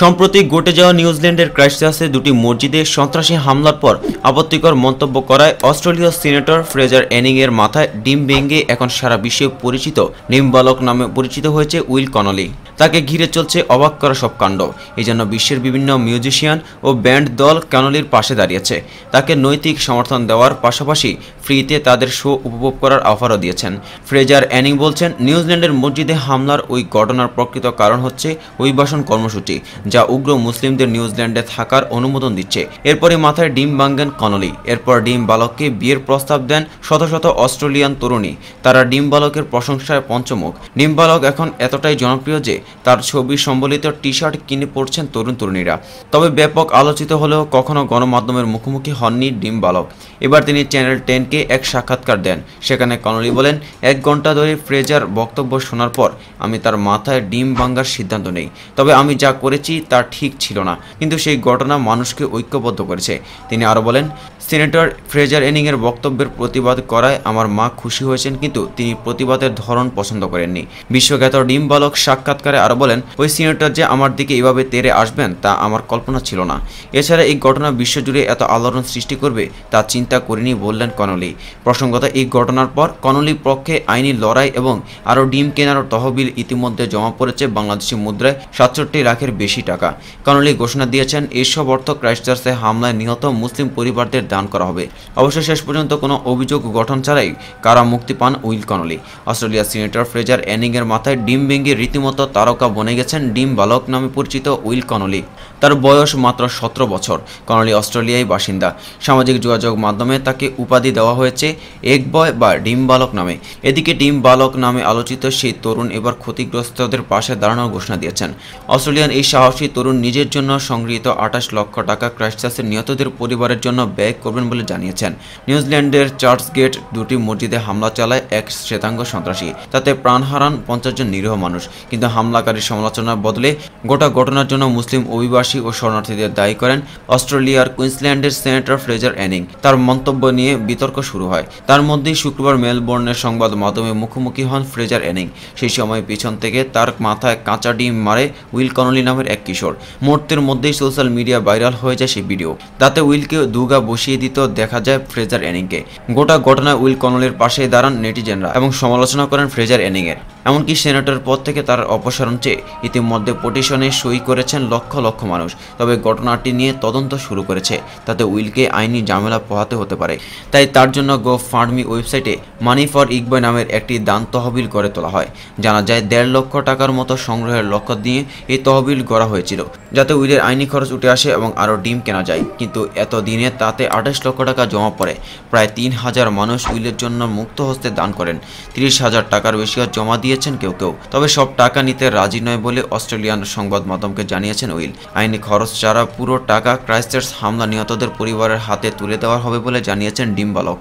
সম্প্রতি ঘটে যাওয়া নিউজিল্যান্ডের ক্রাইস্টচার্চে দুটি মসজিদে সন্ত্রাসী হামলার পর আপত্তিকর মন্তব্য করায় অস্ট্রেলীয় সিনেটর ফ্রেজার অ্যানিং এর মাথায় ডিম ভেঙে এখন সারা বিশ্বে পরিচিত নিমবালক নামে পরিচিত হয়েছে উইল কনলি। তাকে ঘিরে চলছে অবাক করা সব কাণ্ড। এই জন্য বিশ্বের বিভিন্ন মিউজিশিয়ান ও ব্যান্ড দল কানলির পাশে দাঁড়িয়েছে। তাকে নৈতিক সমর্থন দেওয়ার পাশাপাশি ফ্রিতে তাদের শো উপভোগ করার অফারও দিয়েছেন। ফ্রেজার অ্যানিং বলছেন, নিউজিল্যান্ডের মসজিদে হামলার ওই ঘটনার প্রকৃত কারণ হচ্ছে অভিবাসন কর্মসূচি, যা উগ্র মুসলিমদের নিউজিল্যান্ডে থাকার অনুমোদন দিচ্ছে। এরপরে মাথায় ডিম ভাঙ্গেন কনলি এরপর ডিম বালককে বিয়ের প্রস্তাব দেন শত শত অস্ট্রেলিয়ান তরুণী। তারা ডিম বালকের প্রশংসায় পঞ্চমুখ। ডিম বালক এখন এতটাই জনপ্রিয় যে তার ছবি সম্বলিত টি শার্ট কিনে পড়ছেন তরুণ তরুণীরা। তবে ব্যাপক আলোচিত হলেও কখনো গণমাধ্যমের মুখোমুখি হননি ডিম বালক। এবার তিনি চ্যানেল টেনকে এক সাক্ষাৎকার দেন। সেখানে কনলি বলেন, এক ঘণ্টা ধরে ফ্রেজার বক্তব্য শোনার পর আমি তার মাথায় ডিম ভাঙ্গার সিদ্ধান্ত নেই। তবে আমি যা করেছি তা ঠিক ছিল না। কিন্তু সেই ঘটনা মানুষকে ঐক্যবদ্ধ করেছে। তিনি আরও বলেন, সিনেটর ফ্রেজার এনিংয়ের বক্তব্যের প্রতিবাদ করায় আমার মা খুশি হয়েছেন, কিন্তু তিনি প্রতিবাদের ধরন পছন্দ করেননি। বিশ্বখ্যাত ডিম বালক সাক্ষাৎকারে আরও বলেন, ওই সিনেটর যে আমার দিকে এভাবে তেরে আসবেন, তা আমার কল্পনা ছিল না। এছাড়া এই ঘটনা বিশ্বজুড়ে এত আলোড়ন সৃষ্টি করবে, তা চিন্তা করিনি, বললেন কনলি। প্রসঙ্গত, এই ঘটনার পর কনলি পক্ষে আইনি লড়াই এবং আরও ডিম কেনার তহবিল ইতিমধ্যে জমা পড়েছে বাংলাদেশি মুদ্রায় সাতষট্টি লাখের বেশি টাকা। কনলি ঘোষণা দিয়েছেন, এসব অর্থ ক্রাইস্টচার্চে হামলায় নিহত মুসলিম পরিবারদের দান করা হবে। অবশ্য শেষ পর্যন্ত কোনো অভিযোগ গঠন ছাড়াই কারা মুক্তি পান উইল কনলি অস্ট্রেলিয়ার সিনেটর ফ্রেজার অ্যানিংয়ের মাথায় ডিম ভেঙে রীতিমতো তারকা বনে গেছেন ডিম বালক নামে পরিচিত উইল কনলি তার বয়স মাত্র সতেরো বছর। কনলি অস্ট্রেলিয়ায় বাসিন্দা। সামাজিক যোগাযোগ মাধ্যমে তাকে উপাধি দেওয়া হয়েছে এক বয় বা ডিম বালক নামে। এদিকে ডিম বালক নামে আলোচিত সেই তরুণ এবার ক্ষতিগ্রস্তদের পাশে দাঁড়ানোর ঘোষণা দিয়েছেন। অস্ট্রেলিয়ান এই সাহসী তরুণ নিজের জন্য সংগৃহীত আঠাশ লক্ষ টাকা ক্রাইস্টচার্চের নিহতদের পরিবারের জন্য ব্যয় করবেন বলে জানিয়েছেন। নিউজিল্যান্ডের চার্চগেট দুটি মসজিদে হামলা চালায় এক শ্বেতাঙ্গ সন্ত্রাসী। তাতে প্রাণ হারান পঞ্চাশ জন নিরীহ মানুষ। কিন্তু হামলাকারীর সমালোচনার বদলে গোটা ঘটনার জন্য মুসলিম অভিবাসী ও শরণার্থীদের দায়ী করেন অস্ট্রেলিয়ার কুইন্সল্যান্ডের সেনেটর ফ্রেজার অ্যানিং। তার মন্তব্য নিয়ে বিতর্ক শুরু হয়। তার মধ্যেই শুক্রবার মেলবোর্নের সংবাদ মাধ্যমে মুখোমুখি হন ফ্রেজার অ্যানিং। সেই সময় পিছন থেকে তার মাথায় কাঁচা ডিম মারে উইল কনলি নামের এক কিশোর। মুহূর্তের মধ্যেই সোশ্যাল মিডিয়া ভাইরাল হয়ে যায় সেই ভিডিও। তাতে উইলকে দুগা বসিয়ে দিত দেখা যায় ফ্রেজার অ্যানিংকে গোটা ঘটনায় উইল কনলের পাশে দাঁড়ান নেটিজেনরা এবং সমালোচনা করেন ফ্রেজার অ্যানিংয়ের এমনকি সেনেটর পদ থেকে তার অপসারণ চেয়ে ইতিমধ্যে পটিশনে সই করেছেন লক্ষ লক্ষ মানুষ। তবে ঘটনাটি নিয়ে তদন্ত শুরু করেছে। তাতে উইলকে আইনি ঝামেলা পোহাতে হতে পারে। তাই তার জন্য গো ফার্মি ওয়েবসাইটে মানি ফর ইকবয় নামের একটি দান তহবিল গড়ে তোলা হয়। জানা যায় দেড় লক্ষ টাকার মতো সংগ্রহের লক্ষ্য দিয়ে এই তহবিল গড়া হয়েছিল, যাতে উইলের আইনি খরচ উঠে আসে এবং আরও ডিম কেনা যায়। কিন্তু এত দিনে তাতে আঠাশ লক্ষ টাকা জমা পড়ে। প্রায় তিন হাজার মানুষ উইলের জন্য মুক্ত হস্তে দান করেন। তিরিশ হাজার টাকার বেশিও জমা দিয়েছেন কেউ কেউ। তবে সব টাকা নিতে রাজি নয় বলে অস্ট্রেলিয়ান সংবাদ মাধ্যমকে জানিয়েছেন উইল। আইনি খরচ ছাড়া পুরো টাকা ক্রাইস্টচার্চ হামলা নিহতদের পরিবারের হাতে তুলে দেওয়া হবে বলে জানিয়েছেন ডিম বালক।